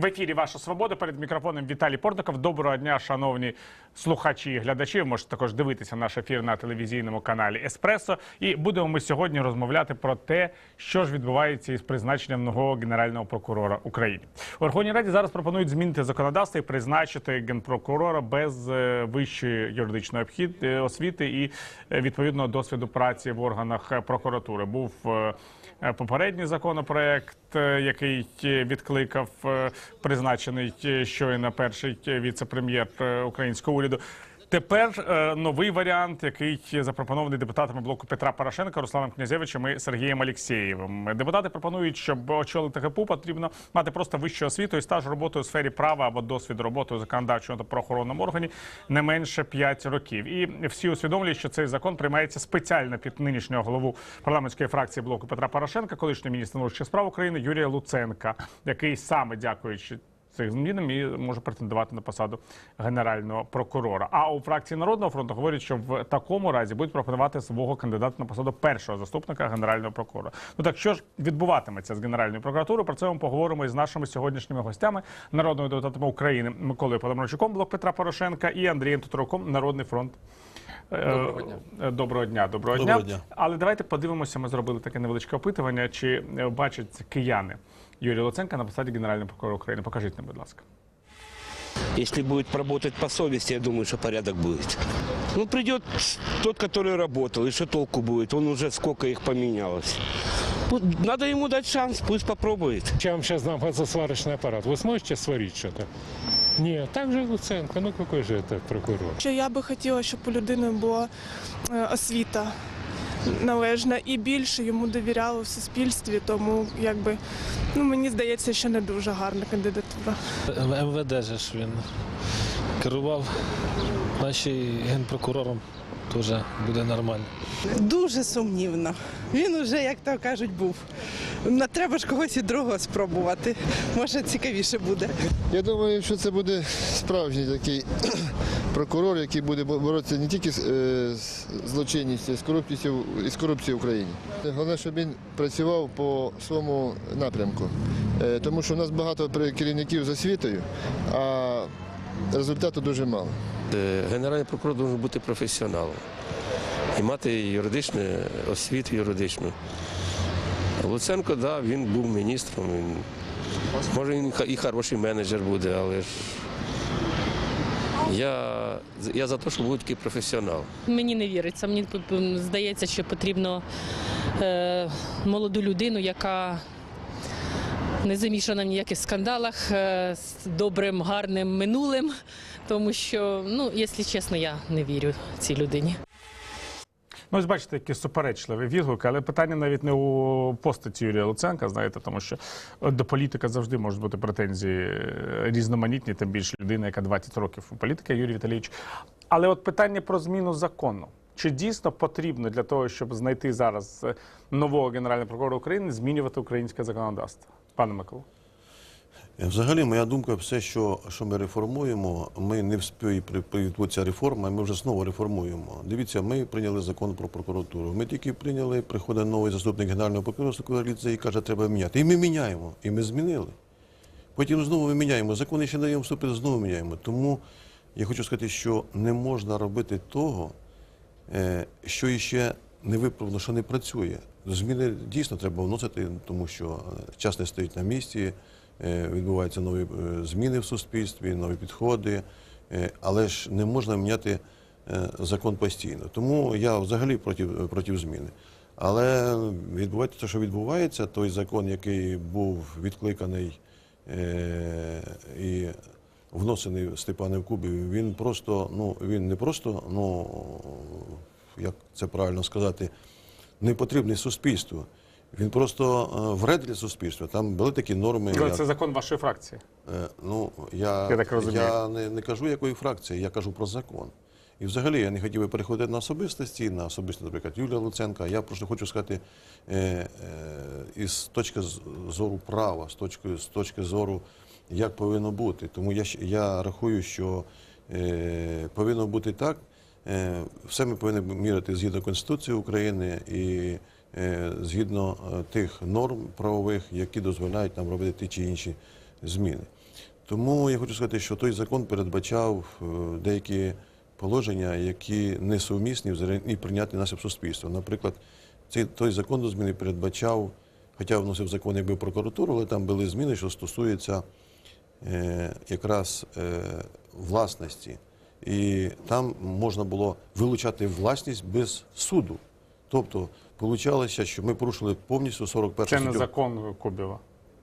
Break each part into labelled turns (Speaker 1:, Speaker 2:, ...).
Speaker 1: В ефірі Ваша Свобода перед мікрофоном Віталій Портников. Доброго дня, шановні слухачі і глядачі. Ви можете також дивитися наш ефір на телевізійному каналі Еспресо. І будемо ми сьогодні розмовляти про те, що ж відбувається із призначенням нового генерального прокурора України. У Верховній Раді зараз пропонують змінити законодавство і призначити генпрокурора без е, вищої юридичної обхід е, освіти і е, відповідного досвіду праці в органах прокуратури. Був попередній законопроект, який е, відкликав е, призначений е, щойно перший е, віце-прем'єр е, українського уряду. Тепер е, новий варіант, який запропонований депутатами блоку Петра Порошенка, Русланом Князевичем і Сергієм Алєксєєвим. Депутати пропонують, щоб очолити ГПУ, потрібно мати просто вищу освіту і стаж роботи у сфері права або досвід роботи у законодавчому та правоохоронному органі не менше 5 років. І всі усвідомлюють, що цей закон приймається спеціально під нинішнього голову парламентської фракції блоку Петра Порошенка, колишній міністр внутрішніх справ України Юрія Луценка, який саме дякуючи цих змінам і може претендувати на посаду генерального прокурора. А у фракції Народного фронту говорять, що в такому разі будуть пропонувати свого кандидата на посаду першого заступника генерального прокурора. Ну так що ж відбуватиметься з генеральною прокуратурою? Про це ми поговоримо із нашими сьогоднішніми гостями, народними депутатами України Миколою Паламарчуком, блок Петра Порошенка і Андрієм Туторуком, Народний фронт. Доброго дня. Доброго дня, доброго,
Speaker 2: Доброго
Speaker 1: дня.
Speaker 2: дня.
Speaker 1: Але давайте подивимося. Ми зробили таке невеличке опитування. Чи е, бачать кияни Юрія Луценка на посаді генерального прокурора України? Покажіть нам, будь ласка.
Speaker 3: Если будет работать по совести, я думаю, что порядок будет. Ну, придет тот, который работал, и что толку будет? Он уже сколько их поменялось. Вот Надо ему дать шанс, пусть попробует.
Speaker 4: Я вам сейчас дам газосварочный аппарат. Вы сможете сварить что-то? Нет, так же Луценко. Ну какой же это прокурор?
Speaker 5: Що я би хотіла, щоб у людини була е, освіта Належна і більше йому довіряло в суспільстві, тому якби ну мені здається, що не дуже гарна кандидатура.
Speaker 6: В МВД же ж він керував, наші генпрокурором теж буде нормально.
Speaker 7: Дуже сумнівно. Він уже, як то кажуть, був. На треба ж когось і другого спробувати. Може, цікавіше буде.
Speaker 2: Я думаю, що це буде справжній такий прокурор, який буде боротися не тільки з е, злочинністю, з корупцією, і з корупцією в Україні. Головне, щоб він працював по своєму напрямку. Е, Тому що у нас багато керівників з освітою, а результату дуже мало.
Speaker 8: Е, Генеральний прокурор має бути професіоналом і мати юридичну освіту юридичну. Луценко, да, він був міністром. Він, може, він і хороший менеджер буде, але ж я, я за те, що був такий професіонал.
Speaker 9: Мені не віриться. Мені здається, що потрібно е, молоду людину, яка не замішана в ніяких скандалах е, з добрим, гарним минулим. Тому що, ну, якщо чесно, я не вірю цій людині.
Speaker 1: Ну, ось бачите, які суперечливі відгуки, але питання навіть не у постаті Юрія Луценка, знаєте, тому що до політика завжди можуть бути претензії різноманітні, тим більше людина, яка 20 років у політика, Юрій Віталійович. Але от питання про зміну закону. Чи дійсно потрібно для того, щоб знайти зараз нового генерального прокурора України, змінювати українське законодавство? Пане Миколо.
Speaker 10: Взагалі, моя думка, все, що, що ми реформуємо, ми не вспіємо ця реформа, ми вже знову реформуємо. Дивіться, ми прийняли закон про прокуратуру. Ми тільки прийняли, приходить новий заступник генерального прокурора Соколіця і каже, треба міняти. І ми міняємо. І ми змінили. Потім знову ми міняємо. Закони ще даємо вступити, знову міняємо. Тому я хочу сказати, що не можна робити того, е, що іще не виправлено, що не працює. Зміни дійсно треба вносити, тому що е, час не стоїть на місці, е, відбуваються нові е, зміни в суспільстві, нові підходи, е, але ж не можна міняти е, закон постійно. Тому я взагалі проти, проти зміни. Але відбувається те, що відбувається, той закон, який був відкликаний е, і вносений Степаном Кубів, він просто, ну він не просто, ну як це правильно сказати, не потрібний суспільству. Він просто е, вред для суспільства. Там були такі норми.
Speaker 1: Але
Speaker 10: як-
Speaker 1: це закон вашої фракції.
Speaker 10: Е, Ну, я,
Speaker 1: Я так розумію.
Speaker 10: я не, не кажу, якої фракції, я кажу про закон. І взагалі я не хотів би переходити на особистості, на особисто, наприклад, Юлія Луценка. Я просто хочу сказати, е, е, із точки зору права, з точки, з точки зору, як повинно бути. Тому я, я рахую, що е, повинно бути так. Е, все ми повинні міряти згідно Конституції України і згідно е, тих норм правових, які дозволяють нам робити ті чи інші зміни. Тому я хочу сказати, що той закон передбачав е, деякі положення, які несумісні і прийняти наше суспільство. Наприклад, цей той закон до зміни передбачав, хоча вносив закон якби прокуратуру, але там були зміни, що стосуються е, якраз е, власності. І там можна було вилучати власність без суду. Тобто, получалося, що ми порушили повністю 41
Speaker 1: Це не
Speaker 10: статтю.
Speaker 1: закон Кубіва.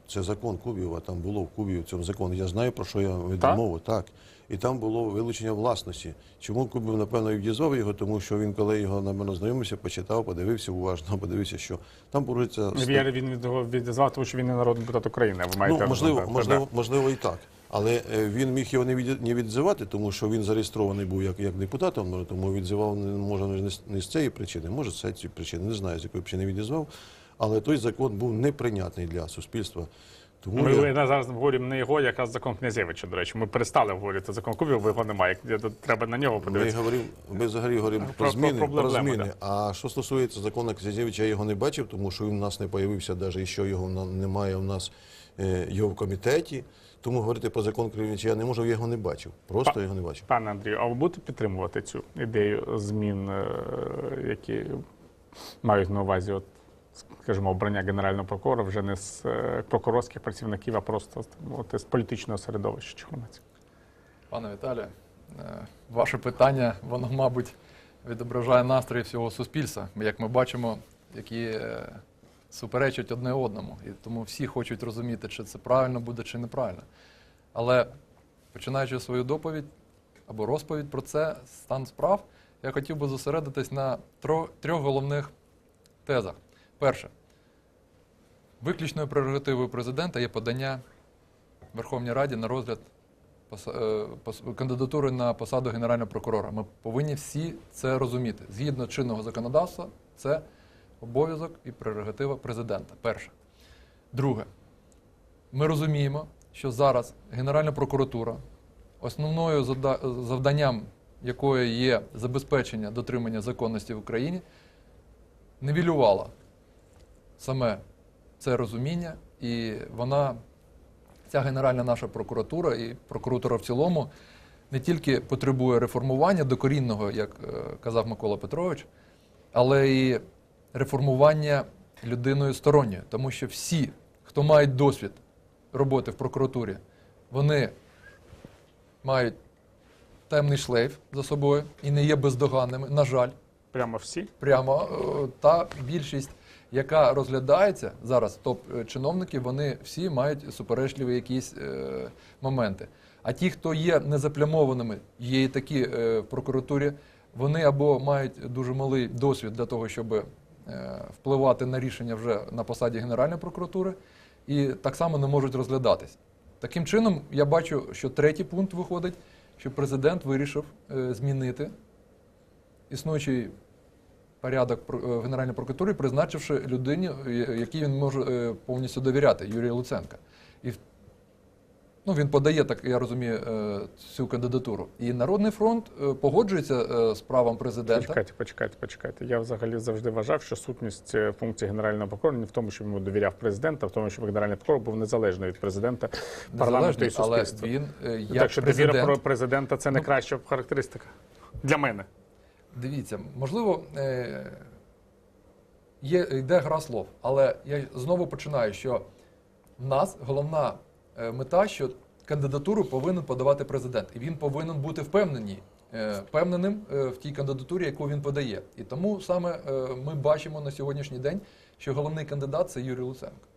Speaker 10: Це закон Кубіва, там було в Кубі в цьому законі. Я знаю, про що я веду
Speaker 1: Так?
Speaker 10: мову. Так. І там було вилучення власності. Чому Кубів, напевно, і відізвав його? Тому що він, коли його напевно, знайомився, почитав, подивився уважно, подивився, що там порушується
Speaker 1: він від відізвав, тому що він не народний депутат України. Ви маєте
Speaker 10: Ну, можливо, можливо, можливо, і так. Але е, він міг його не від- не відзивати, тому що він зареєстрований був як, як депутатом, ну, тому відзивав не може не з, не з цієї причини, може з цієї причини, не знаю, з якої причини відізвав. Але той закон був неприйнятний для суспільства. Тому
Speaker 1: Ми,
Speaker 10: я-
Speaker 1: зараз говоримо не його, якраз закон Князевича, до речі. Ми перестали говорити закон Кубіва, бо його немає. Треба на нього
Speaker 10: Ми,
Speaker 1: подивитися.
Speaker 10: говоримо, ми взагалі говоримо
Speaker 1: Про-
Speaker 10: зміни. Про,
Speaker 1: проблеми,
Speaker 10: зміни. А що стосується закону Князевича, я його не бачив, тому що він у нас не появився, навіть що його немає у нас е, його в комітеті. Тому говорити про закон Князевича я не можу, я його не бачив. Просто
Speaker 1: Па-
Speaker 10: його не бачив.
Speaker 1: Пане Андрію, а ви будете підтримувати цю ідею змін, е, які мають на увазі, от, скажімо, обрання генерального прокурора вже не з е, прокурорських працівників, а просто з- от, з політичного середовища Чорнецька?
Speaker 11: Пане Віталію, е, ваше питання, воно, мабуть, відображає настрої всього суспільства, як ми бачимо, які суперечать одне одному. І тому всі хочуть розуміти, чи це правильно буде, чи неправильно. Але починаючи свою доповідь або розповідь про це, стан справ, я хотів би зосередитись на трьох головних тезах. Перше, виключною прерогативою президента є подання Верховній Раді на розгляд е, кандидатури на посаду Генерального прокурора. Ми повинні всі це розуміти. Згідно чинного законодавства, це обов'язок і прерогатива президента. Перше. Друге, ми розуміємо, що зараз Генеральна прокуратура, основною завданням якої є забезпечення дотримання законності в Україні, нивелювала саме це розуміння, і вона ця генеральна наша прокуратура і прокуратура в цілому не тільки потребує реформування докорінного, як е, казав Микола Петрович, але і реформування людиною сторонньою. Тому що всі, хто мають досвід роботи в прокуратурі, вони мають темний шлейф за собою і не є бездоганними, на жаль
Speaker 1: Прямо всі?
Speaker 11: прямо е, та більшість, яка розглядається зараз, топ-чиновники, вони всі мають суперечливі якісь е, моменти. А ті, хто є незаплямованими, є і такі е, в прокуратурі, вони або мають дуже малий досвід для того, щоб е, впливати на рішення вже на посаді Генеральної прокуратури, і так само не можуть розглядатись. Таким чином, я бачу, що третій пункт виходить, що президент вирішив е, змінити існуючий порядок е, Генеральної прокуратури, призначивши людині, е, якій він може е, повністю довіряти, Юрія Луценка. І ну, він подає, так я розумію, е, цю кандидатуру. І Народний фронт е, погоджується е, з правом президента.
Speaker 1: Почекайте, почекайте, почекайте. Я взагалі завжди вважав, що сутність функції генерального прокурора не в тому, щоб йому довіряв президент, а в тому, щоб генеральний прокурор був незалежний від президента, парламенту і
Speaker 11: Незалежний, але він як
Speaker 1: так що довіра про президента це
Speaker 11: Ну,
Speaker 1: найкраща характеристика для мене.
Speaker 11: Дивіться, можливо, є, йде гра слов, але я знову починаю, що в нас головна мета, що кандидатуру повинен подавати президент, і він повинен бути впевнений, е, впевненим е, в тій кандидатурі, яку він подає. І тому саме е, ми бачимо на сьогоднішній день, що головний кандидат це Юрій Луценко.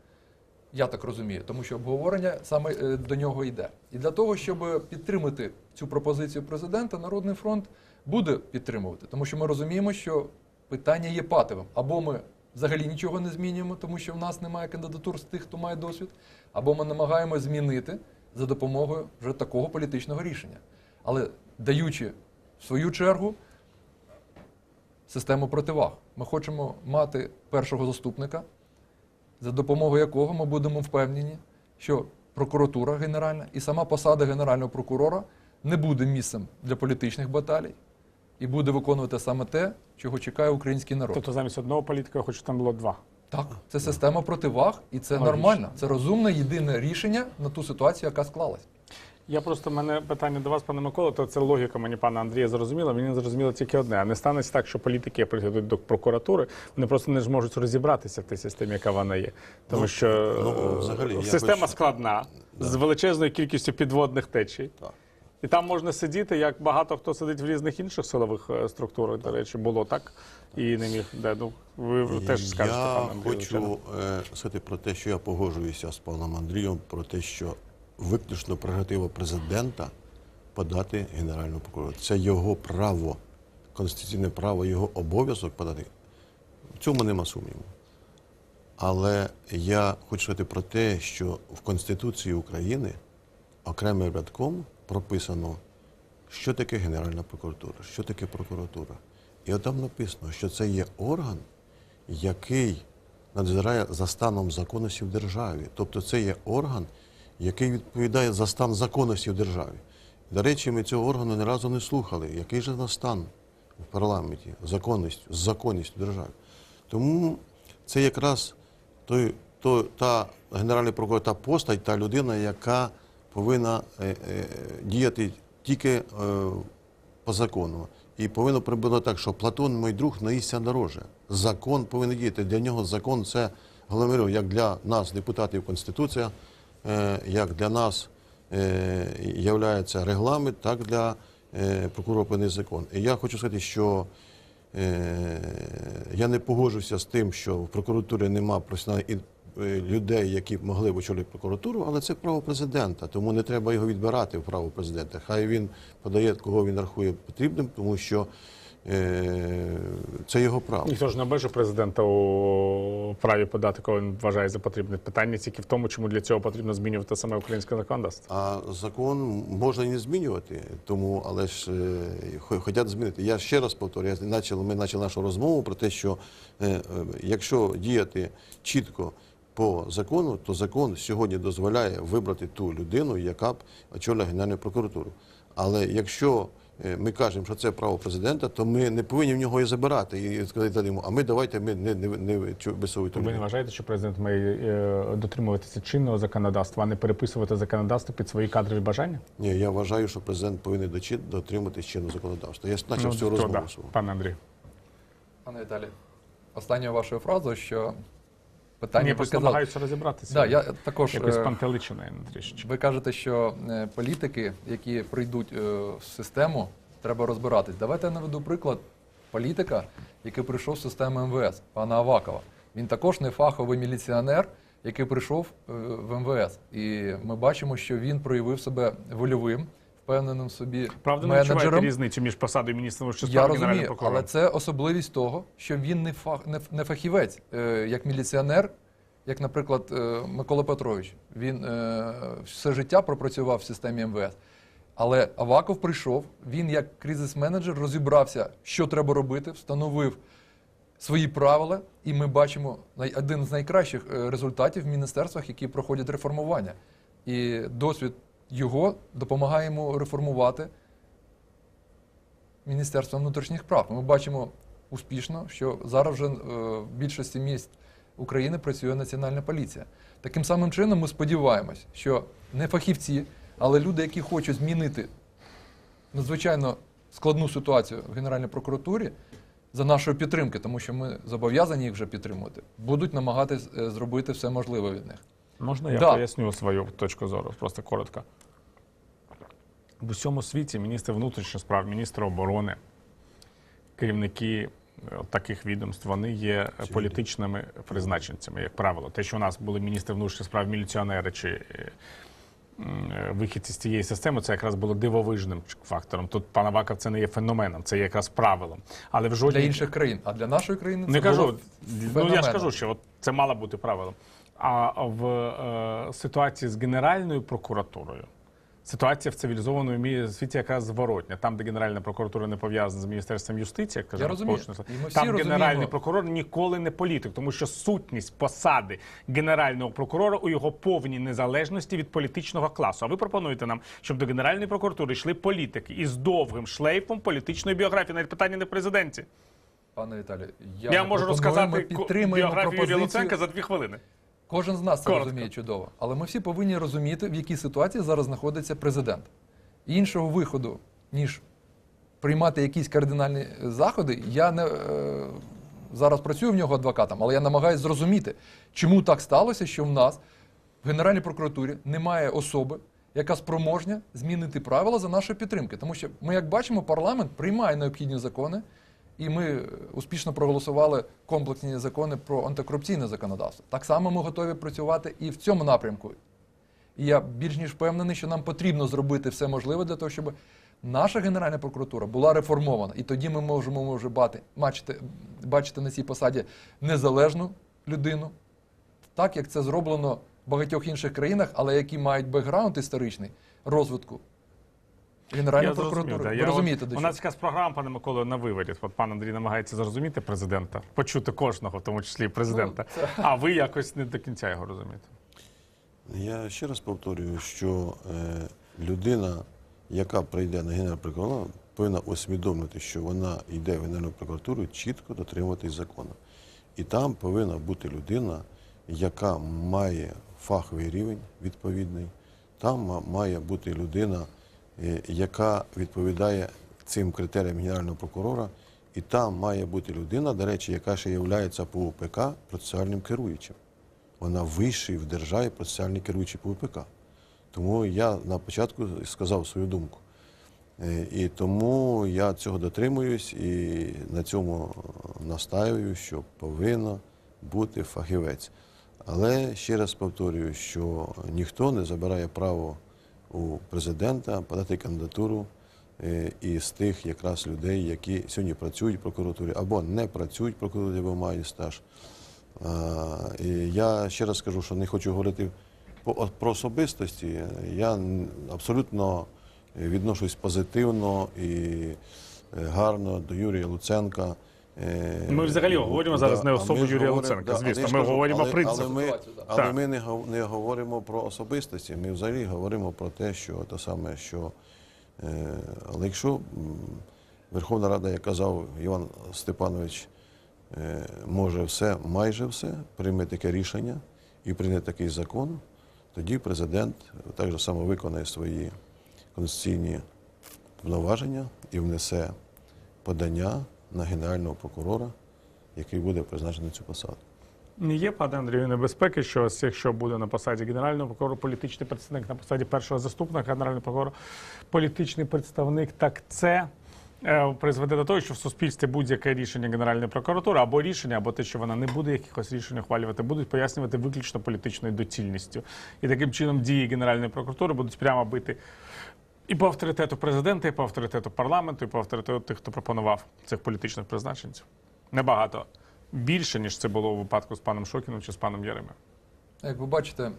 Speaker 11: Я так розумію, тому що обговорення саме е, до нього йде. І для того, щоб підтримати цю пропозицію президента, Народний фронт буде підтримувати, тому що ми розуміємо, що питання є патовим. Або ми взагалі нічого не змінюємо, тому що в нас немає кандидатур з тих, хто має досвід, або ми намагаємося змінити за допомогою вже такого політичного рішення. Але даючи в свою чергу систему противаг. Ми хочемо мати першого заступника, за допомогою якого ми будемо впевнені, що прокуратура генеральна і сама посада генерального прокурора не буде місцем для політичних баталій і буде виконувати саме те, чого чекає український народ.
Speaker 1: Тобто замість одного політика я хочу, щоб там було два.
Speaker 11: Так, це система противаг, і це
Speaker 1: Логічно.
Speaker 11: нормально. Це розумне єдине рішення на ту ситуацію, яка склалась.
Speaker 1: Я просто в мене питання до вас, пане Микола, то це логіка мені пана Андрія зрозуміла. Мені зрозуміло тільки одне. А не станеться так, що політики прийдуть до прокуратури, вони просто не зможуть розібратися в тій системі, яка вона є. Тому
Speaker 10: Ну,
Speaker 1: що
Speaker 10: ну,
Speaker 1: е,
Speaker 10: взагалі,
Speaker 1: система
Speaker 10: хочу-
Speaker 1: складна з величезною кількістю підводних течій.
Speaker 10: Так.
Speaker 1: І там можна сидіти, як багато хто сидить в різних інших силових е, структурах. До речі, було так і не міг. Де, ну, ви теж скажете,
Speaker 10: я
Speaker 1: пане Андрію. звичайно.
Speaker 10: хочу е, сказати про те, що я погоджуюся з паном Андрієм, про те, що виключно прерогатива президента подати Генеральну прокуратуру. Це його право, конституційне право, його обов'язок подати. В цьому нема сумніву. Але я хочу сказати про те, що в Конституції України окремим рядком прописано, що таке Генеральна прокуратура, що таке прокуратура. І от там написано, що це є орган, який надзирає за станом законності в державі. Тобто це є орган, який відповідає за стан законності в державі. До речі, ми цього органу ні разу не слухали. Який же на стан в парламенті, законністю, з законністю в державі. Тому це якраз той, той, та генеральний прокурор, та постать, та людина, яка повинна е, е, діяти тільки е, по закону. І повинно прибути так, що Платон, мій друг, наїсться дороже. Закон повинен діяти. Для нього закон це головне, як для нас, депутатів, Конституція, як для нас являється регламент, так для прокурора закон. І я хочу сказати, що Я не погоджуся з тим, що в прокуратурі нема професіональних людей, які б могли б очолити прокуратуру, але це право президента, тому не треба його відбирати в право президента. Хай він подає, кого він рахує потрібним, тому що е, це його право.
Speaker 1: Ніхто ж не обмежує президента у праві подати, кого він вважає за потрібне. Питання тільки в тому, чому для цього потрібно змінювати саме українське законодавство.
Speaker 10: А закон можна і не змінювати, тому але ж е, хо- змінити. Я ще раз повторюю, я начали, ми почали нашу розмову про те, що е, е, якщо діяти чітко по закону, то закон сьогодні дозволяє вибрати ту людину, яка б очолила Генеральну прокуратуру. Але якщо е, ми кажемо, що це право президента, то ми не повинні в нього і забирати і сказати йому, а ми давайте ми не, не, не висовуємо.
Speaker 1: Ви не вважаєте, що президент має е, дотримуватися чинного законодавства, а не переписувати законодавство під свої кадри бажання?
Speaker 10: Ні, я вважаю, що президент повинен дотримуватись чинного законодавства. Я почав
Speaker 1: Ну,
Speaker 10: з розмову.
Speaker 1: да, пане Андрій.
Speaker 11: Пане Віталій, останньою вашою фразою, що питання
Speaker 1: Ні, просто намагаюся розібратися.
Speaker 11: Да, я також
Speaker 1: Якось
Speaker 11: е,
Speaker 1: пантеличина я трішечки.
Speaker 11: Ви кажете, що е, політики, які прийдуть е, в систему, треба розбиратись. Давайте я наведу приклад політика, який прийшов з системи МВС, пана Авакова. Він також не фаховий міліціонер, який прийшов в МВС. І ми бачимо, що він проявив себе вольовим, впевненим в собі
Speaker 1: Правда, не відчуваєте різницю між посадою міністра внутрішніх
Speaker 11: Я
Speaker 1: справ і генеральним
Speaker 11: розумію,
Speaker 1: прокурором?
Speaker 11: але це особливість того, що він не фах не, не фахівець, е, як міліціонер, як, наприклад, е, Микола Петрович. Він е, все життя пропрацював в системі МВС. Але Аваков прийшов, він як кризис-менеджер розібрався, що треба робити, встановив свої правила, і ми бачимо один з найкращих е, результатів в міністерствах, які проходять реформування. І досвід його допомагає йому реформувати Міністерство внутрішніх прав. Ми бачимо успішно, що зараз вже е, в більшості міст України працює Національна поліція. Таким самим чином ми сподіваємось, що не фахівці, але люди, які хочуть змінити надзвичайно складну ситуацію в Генеральній прокуратурі за нашої підтримки, тому що ми зобов'язані їх вже підтримувати, будуть намагатись е, зробити все можливе від них.
Speaker 1: Можна я
Speaker 11: Да.
Speaker 1: поясню свою точку зору, просто коротко. В усьому світі міністр внутрішніх справ, міністр оборони, керівники е, таких відомств, вони є політичними призначенцями, як правило. Те, що у нас були міністри внутрішніх справ, міліціонери чи е, м, вихідці з цієї системи, це якраз було дивовижним фактором. Тут пан Аваков це не є феноменом, це є якраз правилом. Але в
Speaker 11: Для інших країн, а для нашої країни це
Speaker 1: не
Speaker 11: було
Speaker 1: кажу. Ну я ж кажу, що от це мало бути правилом. А в е, ситуації з Генеральною прокуратурою ситуація в цивілізованому світі якраз зворотня. Там, де Генеральна прокуратура не пов'язана з Міністерством юстиції, як каже
Speaker 11: всі
Speaker 1: там
Speaker 11: розуміємо.
Speaker 1: генеральний прокурор ніколи не політик, тому що сутність посади генерального прокурора у його повній незалежності від політичного класу. А ви пропонуєте нам, щоб до Генеральної прокуратури йшли політики із довгим шлейфом політичної біографії. Навіть питання не в президенті.
Speaker 11: Пане Віталію, я,
Speaker 1: Я, можу розказати біографію Юрія. Луценка за дві хвилини.
Speaker 11: Кожен з нас це
Speaker 1: Коротко.
Speaker 11: розуміє чудово. Але ми всі повинні розуміти, в якій ситуації зараз знаходиться президент. Іншого виходу, ніж приймати якісь кардинальні заходи, я не е, зараз працюю в нього адвокатом, але я намагаюся зрозуміти, чому так сталося, що в нас в Генеральній прокуратурі немає особи, яка спроможня змінити правила за нашої підтримки. Тому що ми, як бачимо, парламент приймає необхідні закони, і ми успішно проголосували комплексні закони про антикорупційне законодавство. Так само ми готові працювати і в цьому напрямку. І я більш ніж впевнений, що нам потрібно зробити все можливе для того, щоб наша Генеральна прокуратура була реформована. І тоді ми можемо вже бати, бачити, бачити на цій посаді незалежну людину, так як це зроблено в багатьох інших країнах, але які мають бекграунд історичний розвитку Прокуратури.
Speaker 1: да.
Speaker 11: Ви
Speaker 1: Я
Speaker 11: розумієте,
Speaker 1: от-
Speaker 11: до
Speaker 1: У нас якась програма, пане Миколо, на виводі. От пан Андрій намагається зрозуміти президента, почути кожного, в тому числі президента.
Speaker 11: Ну,
Speaker 1: А ви якось не до кінця його розумієте.
Speaker 10: Я ще раз повторюю, що е, людина, яка прийде на генерального прокурора, повинна усвідомити, що вона йде в Генеральну прокуратуру чітко дотримуватись закону. І там повинна бути людина, яка має фаховий рівень відповідний. Там має бути людина, яка відповідає цим критеріям генерального прокурора. І там має бути людина, до речі, яка ще є по УПК процесуальним керуючим вона вищий в державі процесуальний керуючий по УПК. Тому я на початку сказав свою думку. Е, І тому я цього дотримуюсь і на цьому настаюю, що повинно бути фахівець. Але ще раз повторюю, що ніхто не забирає право у президента подати кандидатуру е, із тих якраз людей, які сьогодні працюють в прокуратурі або не працюють в прокуратурі, або мають стаж. І я ще раз скажу, що не хочу говорити про особистості. Я абсолютно відношусь позитивно і е, гарно до Юрія Луценка. Е,
Speaker 1: Ми взагалі говоримо зараз не особу Юрія Луценка, звісно, ми говоримо принцип.
Speaker 10: Але ми, не, не говоримо про особистості, ми взагалі говоримо про те, що те саме, що е, але якщо Верховна Рада, як казав Іван Степанович, е, може все, майже все, прийме таке рішення і прийме такий закон, тоді президент так само виконає свої конституційні повноваження і внесе подання на генерального прокурора, який буде призначений на цю посаду.
Speaker 1: Не є, пане Андрію, небезпеки, що якщо буде на посаді генерального прокурора політичний представник, на посаді першого заступника генерального прокурора політичний представник, так це е, призведе до того, що в суспільстві будь-яке рішення Генеральної прокуратури або рішення, або те, що вона не буде якихось рішень ухвалювати, будуть пояснювати виключно політичною доцільністю. І таким чином дії Генеральної прокуратури будуть прямо бити і по авторитету президента, і по авторитету парламенту, і по авторитету тих, хто пропонував цих політичних призначенців. Небагато більше, ніж це було у випадку з паном Шокіном чи з паном Яремою.
Speaker 11: Як ви бачите,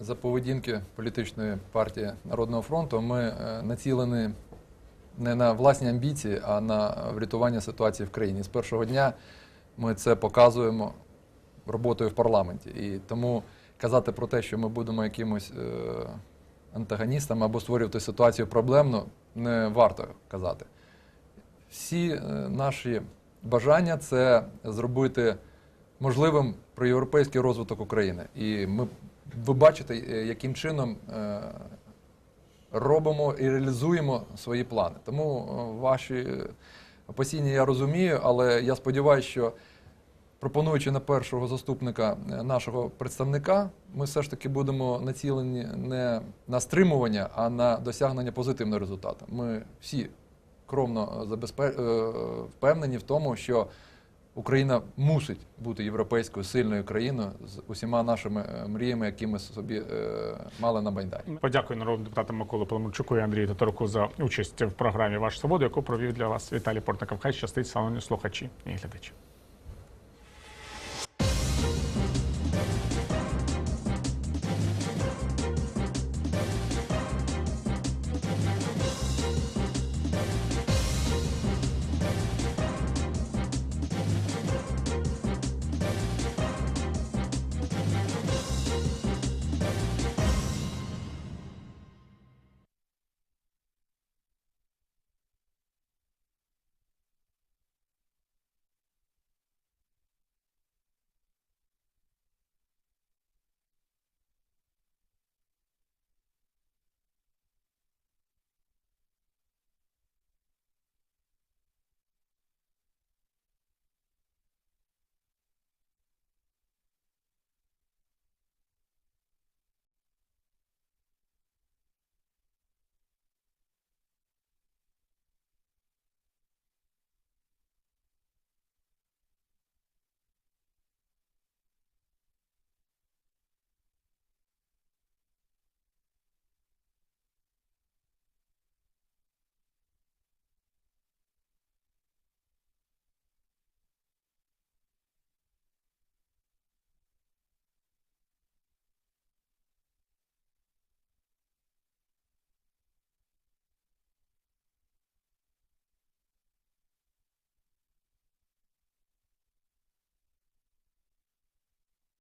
Speaker 11: за поведінки політичної партії Народного фронту ми е, націлені не на власні амбіції, а на врятування ситуації в країні. З першого дня ми це показуємо роботою в парламенті. І тому казати про те, що ми будемо якимось е, антагоністами або створювати ситуацію проблемну, не варто казати. Всі е, наші бажання це зробити можливим проєвропейський розвиток України. І ми, ви бачите, е, яким чином е, робимо і реалізуємо свої плани. Тому ваші опасіння я розумію, але я сподіваюся, що пропонуючи на першого заступника е, нашого представника, ми все ж таки будемо націлені не на стримування, а на досягнення позитивного результату. Ми всі кровно забезпе... е, впевнені в тому, що Україна мусить бути європейською сильною країною з усіма нашими е, мріями, які ми собі е, мали на Майдані.
Speaker 1: Подякую народним депутатам Миколу Паламарчуку і Андрію Татаруку за участь в програмі Ваша свобода, яку провів для вас Віталій Портников. Хай щастить, шановні слухачі і глядачі.